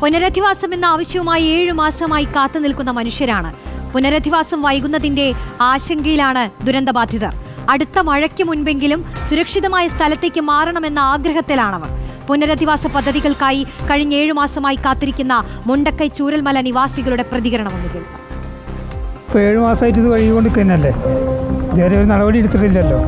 പുനരധിവാസം എന്ന ആവശ്യവുമായി ഏഴു മാസമായി കാത്തു നിൽക്കുന്ന മനുഷ്യരാണ്. പുനരധിവാസം വൈകുന്നതിന്റെ ആശങ്കയിലാണ് ദുരന്തബാധിതർ. അടുത്ത മഴയ്ക്ക് മുൻപെങ്കിലും സുരക്ഷിതമായ സ്ഥലത്തേക്ക് മാറണമെന്ന ആഗ്രഹത്തിലാണവർ. പുനരധിവാസ പദ്ധതികൾക്കായി കഴിഞ്ഞ ഏഴു മാസമായി കാത്തിരിക്കുന്ന മുണ്ടക്കൈ ചൂരൽമല നിവാസികളുടെ പ്രതികരണം ഒന്ന് കേൾക്കാം ഇപ്പോൾ ഏഴ് മാസമായിട്ട് ഇത് വഴികൊണ്ട് തന്നെയല്ലേ ഇതുവരെ ഒരു നടപടി എടുത്തിട്ടില്ലല്ലോ.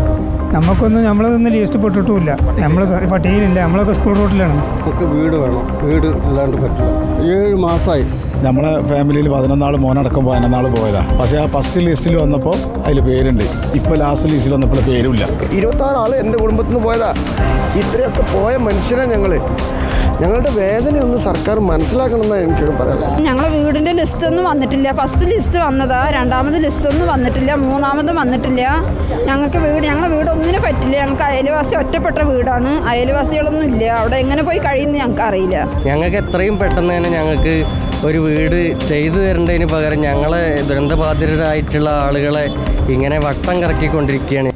നമുക്കൊന്നും നമ്മളതൊന്നും ഇഷ്ടപ്പെട്ടിട്ടുമില്ല നമ്മൾ പട്ടികയിലില്ല. നമ്മളൊക്കെ സ്കൂൾ റോട്ടിലാണ് നമുക്ക് വീട് വേണം. വീട് അല്ലാണ്ട് പറ്റില്ല. ഏഴ് മാസമായി നമ്മളെ ഫാമിലിയിൽ പതിനൊന്നാൾ മോനടക്കം പതിനൊന്നാൾ പോയതാ. പക്ഷേ ആ ഫസ്റ്റ് ലിസ്റ്റിൽ വന്നപ്പോൾ അതിൽ പേരുണ്ട്. ഇപ്പൊ ലാസ്റ്റ് ലിസ്റ്റിൽ വന്നപ്പോൾ പേരുമില്ല ഇരുപത്താറ് ആൾ എന്റെ കുടുംബത്തിൽ നിന്ന് പോയതാ. ഇത്രയൊക്കെ പോയ മനുഷ്യനെ ഞങ്ങൾ. ഞങ്ങളുടെ വേദനയൊന്നും സർക്കാർ മനസ്സിലാക്കണമെന്നാണ് എനിക്ക് പറയാം ഞങ്ങളുടെ വീടിന്റെ ലിസ്റ്റ് ഒന്നും വന്നിട്ടില്ല. ഫസ്റ്റ് ലിസ്റ്റ് വന്നതാ രണ്ടാമത് ലിസ്റ്റ് ഒന്നും വന്നിട്ടില്ല മൂന്നാമത് വന്നിട്ടില്ല. ഞങ്ങൾക്ക് വീട് ഞങ്ങളുടെ വീട് ഒന്നിനും പറ്റില്ല. ഞങ്ങൾക്ക് അയൽവാസി ഒറ്റപ്പെട്ട വീടാണ്. അയൽവാസികളൊന്നും ഇല്ല. അവിടെ എങ്ങനെ പോയി കഴിയുന്നു ഞങ്ങൾക്ക് അറിയില്ല. ഞങ്ങൾക്ക് എത്രയും പെട്ടെന്ന് തന്നെ ഞങ്ങൾക്ക് ഒരു വീട് ചെയ്തു തരേണ്ടതിന് പകരം ഞങ്ങളെ ദുരന്തബാധിതരായിട്ടുള്ള ആളുകളെ ഇങ്ങനെ വട്ടം കറക്കിക്കൊണ്ടിരിക്കുകയാണ്.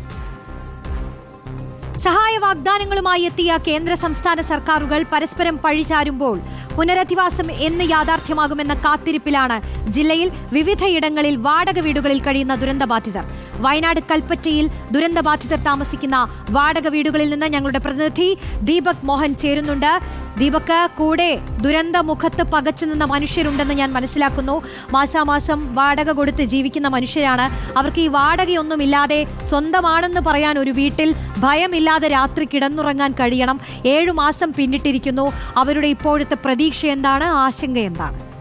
വാഗ്ദാനങ്ങളുമായി എത്തിയ കേന്ദ്ര സംസ്ഥാന സർക്കാരുകൾ പരസ്പരം പഴിചാരുമ്പോൾ പുനരധിവാസം എന്ന് യാഥാർത്ഥ്യമാകുമെന്ന കാത്തിരിപ്പിലാണ് ജില്ലയിൽ വിവിധയിടങ്ങളിൽ വാടക വീടുകളിൽ കഴിയുന്ന ദുരന്തബാധിതർ. വയനാട് കൽപ്പറ്റയിൽ ദുരന്തബാധിതർ താമസിക്കുന്ന വാടക വീടുകളിൽ നിന്ന് ഞങ്ങളുടെ പ്രതിനിധി ദീപക് മോഹൻ ചേരുന്നുണ്ട്. ദീപക് കൂടെ ദുരന്ത മുഖത്ത് പകച്ചു നിന്ന മനുഷ്യരുണ്ടെന്ന് ഞാൻ മനസ്സിലാക്കുന്നു. മാസാമാസം വാടക കൊടുത്ത് ജീവിക്കുന്ന മനുഷ്യരാണ്. അവർക്ക് ഈ വാടകയൊന്നുമില്ലാതെ സ്വന്തമാണെന്ന് പറയാൻ ഒരു വീട്ടിൽ ഭയമില്ലാതെ രാത്രി കിടന്നുറങ്ങാൻ കഴിയണം. ഏഴു മാസം പിന്നിട്ടിരിക്കുന്നു. അവരുടെ ഇപ്പോഴത്തെ പ്രതീക്ഷ എന്താണ്? ആശങ്ക എന്താണ്?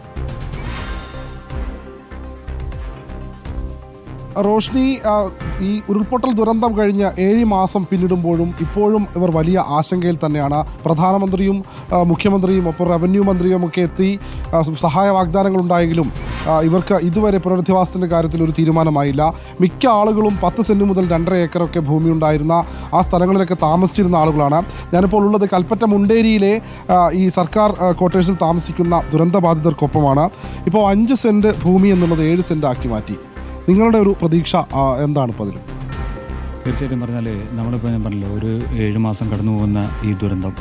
റോഷ്നി ഈ ഉരുൾപൊട്ടൽ ദുരന്തം കഴിഞ്ഞ് ഏഴ് മാസം പിന്നിടുമ്പോഴും ഇപ്പോഴും ഇവർ വലിയ ആശങ്കയിൽ തന്നെയാണ്. പ്രധാനമന്ത്രിയും മുഖ്യമന്ത്രിയും ഒപ്പം റവന്യൂ മന്ത്രിയും ഒക്കെ എത്തി സഹായ വാഗ്ദാനങ്ങൾ ഉണ്ടായെങ്കിലും ഇവർക്ക് ഇതുവരെ പുനരധിവാസത്തിന്റെ കാര്യത്തിൽ ഒരു തീരുമാനമായില്ല. മിക്ക ആളുകളും പത്ത് സെന്റ് മുതൽ രണ്ടര ഏക്കറൊക്കെ ഭൂമി ഉണ്ടായിരുന്ന ആ സ്ഥലങ്ങളിലൊക്കെ താമസിച്ചിരുന്ന ആളുകളാണ്. ഞാനിപ്പോൾ ഉള്ളത് കൽപ്പറ്റ മുണ്ടേരിയിലെ ഈ സർക്കാർ ക്വാർട്ടേഴ്സിൽ താമസിക്കുന്ന ദുരന്തബാധിതർക്കൊപ്പമാണ്. ഇപ്പോൾ അഞ്ച് സെന്റ് ഭൂമി എന്നുള്ളത് ഏഴ് സെന്റ് ആക്കി മാറ്റി. നിങ്ങളുടെ ഒരു പ്രതീക്ഷ എന്താണ് ഇപ്പോൾ അതിൽ തീർച്ചയായിട്ടും പറഞ്ഞാൽ നമ്മളിപ്പോൾ ഞാൻ പറഞ്ഞല്ലോ ഒരു ഏഴ് മാസം കടന്നു പോകുന്ന ഈ ദുരന്തം.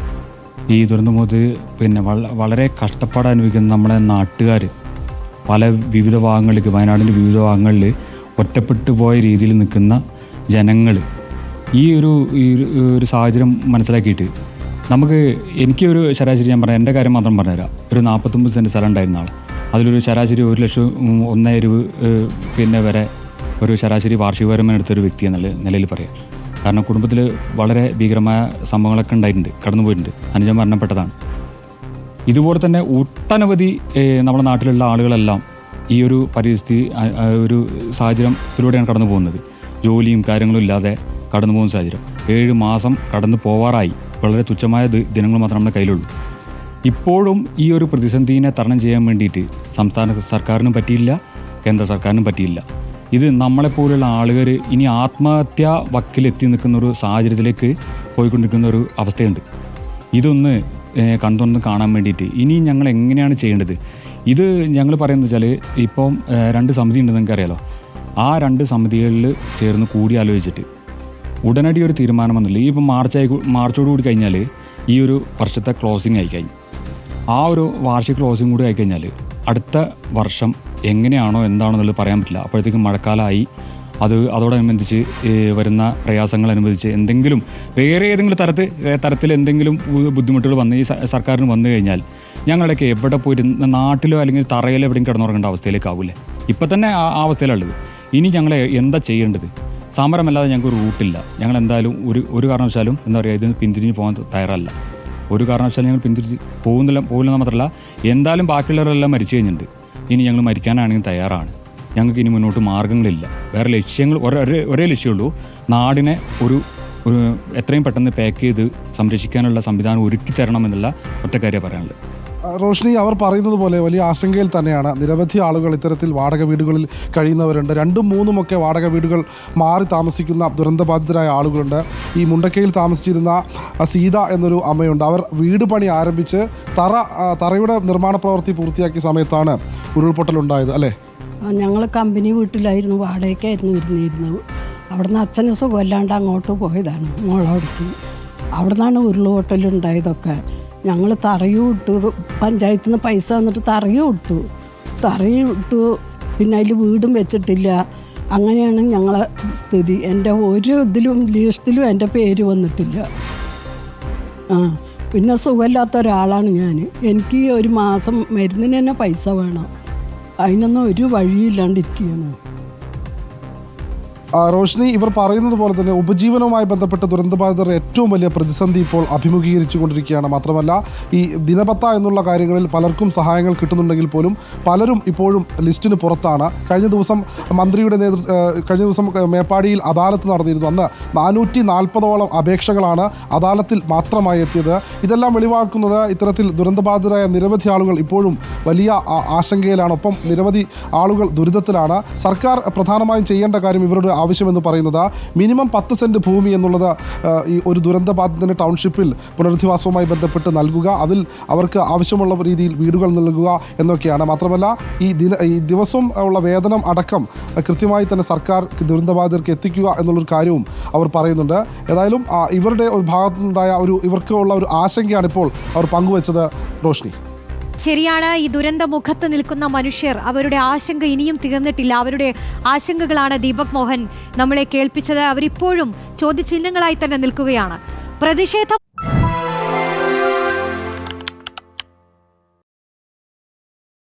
ഈ ദുരന്തം മുതൽ പിന്നെ വളരെ കഷ്ടപ്പാട് അനുഭവിക്കുന്ന നമ്മുടെ നാട്ടുകാർ പല വിവിധ ഭാഗങ്ങളിലേക്ക് വയനാടിന്റെ വിവിധ ഭാഗങ്ങളിൽ ഒറ്റപ്പെട്ടു പോയ രീതിയിൽ നിൽക്കുന്ന ജനങ്ങൾ ഈ ഒരു ഈ ഒരു- ഒരു സാഹചര്യം മനസ്സിലാക്കിയിട്ട് നമുക്ക് എനിക്കൊരു ശരാശരി ഞാൻ പറയാം എന്റെ കാര്യം മാത്രം പറഞ്ഞുതരാം. ഒരു നാൽപ്പത്തൊമ്പത് സെന്റ് സ്ഥലം ഉണ്ടായിരുന്ന ആൾ അതിലൊരു ശരാശരി ഒരു ലക്ഷം ഒന്നേ രൂപ പിന്നെ വരെ ഒരു ശരാശരി വാർഷിക വരുമാനം എടുത്തൊരു വ്യക്തി എന്നുള്ള നിലയിൽ പറയാം. കാരണം കുടുംബത്തിൽ വളരെ ഭീകരമായ സംഭവങ്ങളൊക്കെ ഉണ്ടായിട്ടുണ്ട് കടന്നു പോയിട്ടുണ്ട് അനുജം മരണപ്പെട്ടതാണ്. ഇതുപോലെ തന്നെ ഒട്ടനവധി നമ്മുടെ നാട്ടിലുള്ള ആളുകളെല്ലാം ഈ ഒരു പരിസ്ഥിതി ഒരു സാഹചര്യത്തിലൂടെയാണ് കടന്നു പോകുന്നത് ജോലിയും കാര്യങ്ങളും ഇല്ലാതെ കടന്നു പോകുന്ന സാഹചര്യം. ഏഴ് മാസം കടന്നു പോവാറായി. വളരെ തുച്ഛമായ ദിനങ്ങൾ മാത്രമേ നമ്മുടെ കയ്യിലുള്ളൂ. ഇപ്പോഴും ഈ ഒരു പ്രതിസന്ധിനെ തരണം ചെയ്യാൻ വേണ്ടിയിട്ട് സംസ്ഥാന സർക്കാരിനും പറ്റിയില്ല കേന്ദ്ര സർക്കാരിനും പറ്റിയില്ല. ഇത് നമ്മളെപ്പോലുള്ള ആളുകൾ ഇനി ആത്മഹത്യ വക്കിലെത്തി നിൽക്കുന്ന ഒരു സാഹചര്യത്തിലേക്ക് പോയിക്കൊണ്ടിരിക്കുന്ന ഒരു അവസ്ഥയുണ്ട്. ഇതൊന്ന് കണ്ടൊന്ന് കാണാൻ വേണ്ടിയിട്ട് ഇനി ഞങ്ങൾ എങ്ങനെയാണ് ചെയ്യേണ്ടത്? ഇത് ഞങ്ങൾ പറയുന്നത് വെച്ചാൽ ഇപ്പം രണ്ട് സമിതി ഉണ്ടെന്ന് നിങ്ങൾക്ക് അറിയാലോ ആ രണ്ട് സമിതികളിൽ ചേർന്ന് കൂടി ആലോചിച്ചിട്ട് ഉടനടി ഒരു തീരുമാനം വന്നില്ല. ഈ ഇപ്പം മാർച്ചായി മാർച്ചോട് കൂടി കഴിഞ്ഞാൽ ഈ ഒരു വർഷത്തെ ക്ലോസിംഗ് ആയി കഴിഞ്ഞു. ആ ഒരു വാർഷിക ക്ലോസിംഗ് കൂടി ആയി കഴിഞ്ഞാൽ അടുത്ത വർഷം എങ്ങനെയാണോ എന്താണോ എന്നുള്ളത് പറയാൻ പറ്റില്ല. അപ്പോഴത്തേക്കും മഴക്കാലമായി അത് അതോടനുബന്ധിച്ച് വരുന്ന പ്രയാസങ്ങൾ അനുബന്ധിച്ച് എന്തെങ്കിലും വേറെ ഏതെങ്കിലും തരത്തിൽ തരത്തിൽ എന്തെങ്കിലും ബുദ്ധിമുട്ടുകൾ വന്ന് ഈ സർക്കാരിന് വന്നു കഴിഞ്ഞാൽ ഞങ്ങളൊക്കെ എവിടെ പോയിരുന്ന നാട്ടിലോ അല്ലെങ്കിൽ തറയിലോ എവിടെയും കിടന്നുറങ്ങേണ്ട അവസ്ഥയിലേക്ക് ഇപ്പം തന്നെ ആ അവസ്ഥയിലുള്ളത് ഇനി ഞങ്ങൾ എന്താ ചെയ്യേണ്ടത്? സമരമല്ലാതെ ഞങ്ങൾക്ക് റൂട്ടില്ല. ഞങ്ങൾ എന്തായാലും ഒരു ഒരു കാരണവശാലും എന്താ പറയുക ഇതിന് പിന്തിരിഞ്ഞ് പോകാൻ തയ്യാറല്ല. ഒരു കാരണവശാലും ഞങ്ങൾ പിന്തിരിച്ച് പോകുന്നില്ല പോകില്ലെന്ന് മാത്രമല്ല എന്തായാലും ബാക്കിയുള്ളവരെല്ലാം മരിച്ചു കഴിഞ്ഞിട്ടുണ്ട്. ഇനി ഞങ്ങൾ മരിക്കാനാണെങ്കിൽ തയ്യാറാണ്. ഞങ്ങൾക്ക് ഇനി മുന്നോട്ട് മാർഗങ്ങളില്ല വേറെ ലക്ഷ്യങ്ങൾ ഒരേ ഒരേ- ലക്ഷ്യമുള്ളൂ നാടിനെ ഒരു എത്രയും പെട്ടെന്ന് പാക്ക് ചെയ്ത് സംരക്ഷിക്കാനുള്ള സംവിധാനം ഒരുക്കി തരണം എന്നുള്ള ഒറ്റ കാര്യം പറയാനുള്ളത്. റോഷ്നി അവർ പറയുന്നത് പോലെ വലിയ ആശങ്കയിൽ തന്നെയാണ്. നിരവധി ആളുകൾ ഇത്തരത്തിൽ വാടക വീടുകളിൽ കഴിയുന്നവരുണ്ട്. രണ്ടും മൂന്നും ഒക്കെ വാടക വീടുകൾ മാറി താമസിക്കുന്ന ദുരന്തബാധിതരായ ആളുകളുണ്ട്. ഈ മുണ്ടക്കയിൽ താമസിച്ചിരുന്ന സീത എന്നൊരു അമ്മയുണ്ട്. അവർ വീട് പണി ആരംഭിച്ച് തറ തറയുടെ നിർമ്മാണ പ്രവൃത്തി പൂർത്തിയാക്കിയ സമയത്താണ് ഉരുൾപൊട്ടലുണ്ടായത് അല്ലേ? ഞങ്ങൾ കമ്പനി വീട്ടിലായിരുന്നു. വാടകയ്ക്കായിരുന്നു ഇരുന്നിരുന്നത്. അവിടുന്ന് അച്ഛന് കൊല്ലാണ്ട് അങ്ങോട്ട് പോയതാണ് മോളവിടേക്ക് അവിടെ നിന്നാണ് ഉരുളുപൊട്ടലുണ്ടായതൊക്കെ ഞങ്ങൾ തറയും ഇട്ടു. പഞ്ചായത്തിൽ നിന്ന് പൈസ തന്നിട്ട് തറയും ഇട്ടു. തറയും ഇട്ടു. പിന്നെ അതിൽ വീടും വെച്ചിട്ടില്ല. അങ്ങനെയാണ് ഞങ്ങളെ സ്ഥിതി. എന്റെ ഒരു ഇതിലും ലിസ്റ്റിലും എന്റെ പേര് വന്നിട്ടില്ല. ആ പിന്നെ സുഖമില്ലാത്ത ഒരാളാണ് ഞാൻ എനിക്ക് ഒരു മാസം മരുന്നിന് തന്നെ പൈസ വേണം. അതിനൊന്നും ഒരു വഴിയില്ലാണ്ടിരിക്കുകയാണ്. റോഷ്നി ഇവർ പറയുന്നത് പോലെ തന്നെ ഉപജീവനവുമായി ബന്ധപ്പെട്ട ദുരന്തബാധിതർ ഏറ്റവും വലിയ പ്രതിസന്ധി ഇപ്പോൾ അഭിമുഖീകരിച്ചു കൊണ്ടിരിക്കുകയാണ് മാത്രമല്ല ഈ ദിനപത്ത എന്നുള്ള കാര്യങ്ങളിൽ പലർക്കും സഹായങ്ങൾ കിട്ടുന്നുണ്ടെങ്കിൽ പോലും പലരും ഇപ്പോഴും ലിസ്റ്റിന് പുറത്താണ്. കഴിഞ്ഞ ദിവസം മന്ത്രിയുടെ നേതൃ കഴിഞ്ഞ ദിവസം മേപ്പാടിയിൽ അദാലത്ത് നടന്നിരുന്നു. അന്ന് നാനൂറ്റി നാൽപ്പതോളം അപേക്ഷകളാണ് അദാലത്തിൽ മാത്രമായി എത്തിയത്. ഇതെല്ലാം വെളിവാക്കുന്നത് ഇത്തരത്തിൽ ദുരന്തബാധിതരായ നിരവധി ആളുകൾ ഇപ്പോഴും വലിയ ആശങ്കയിലാണ്. ഒപ്പം നിരവധി ആളുകൾ ദുരിതത്തിലാണ്. സർക്കാർ പ്രധാനമായും ചെയ്യേണ്ട കാര്യം ഇവരുടെ ആവശ്യമെന്ന് പറയുന്നത് മിനിമം പത്ത് സെന്റ് ഭൂമി എന്നുള്ളത് ഈ ഒരു ദുരന്തബാധിതന് ടൗൺഷിപ്പിൽ പുനരധിവാസവുമായി ബന്ധപ്പെട്ട് നൽകുക അതിൽ അവർക്ക് ആവശ്യമുള്ള രീതിയിൽ വീടുകൾ നൽകുക എന്നൊക്കെയാണ്. മാത്രമല്ല ഈ ദിന ഈ ദിവസം ഉള്ള വേതനം അടക്കം കൃത്യമായി തന്നെ സർക്കാർ ദുരന്തബാധിതർക്ക് എത്തിക്കുക എന്നുള്ളൊരു കാര്യവും അവർ പറയുന്നുണ്ട്. ഏതായാലും ഇവരുടെ ഒരു ഭാഗത്തുനിന്നുണ്ടായ ഒരു ഇവർക്കുള്ള ഒരു ആശങ്കയാണ് ഇപ്പോൾ അവർ പങ്കുവച്ചത് റോഷ്നി. ശരിയാണ്. ഈ ദുരന്ത മുഖത്ത് നിൽക്കുന്ന മനുഷ്യർ അവരുടെ ആശങ്ക ഇനിയും തീർന്നിട്ടില്ല. അവരുടെ ആശങ്കകളാണ് ദീപക് മോഹൻ നമ്മളെ കേൾപ്പിച്ചത്. അവരിപ്പോഴും ചോദ്യചിഹ്നങ്ങളായി തന്നെ നിൽക്കുകയാണ്. പ്രതിഷേധം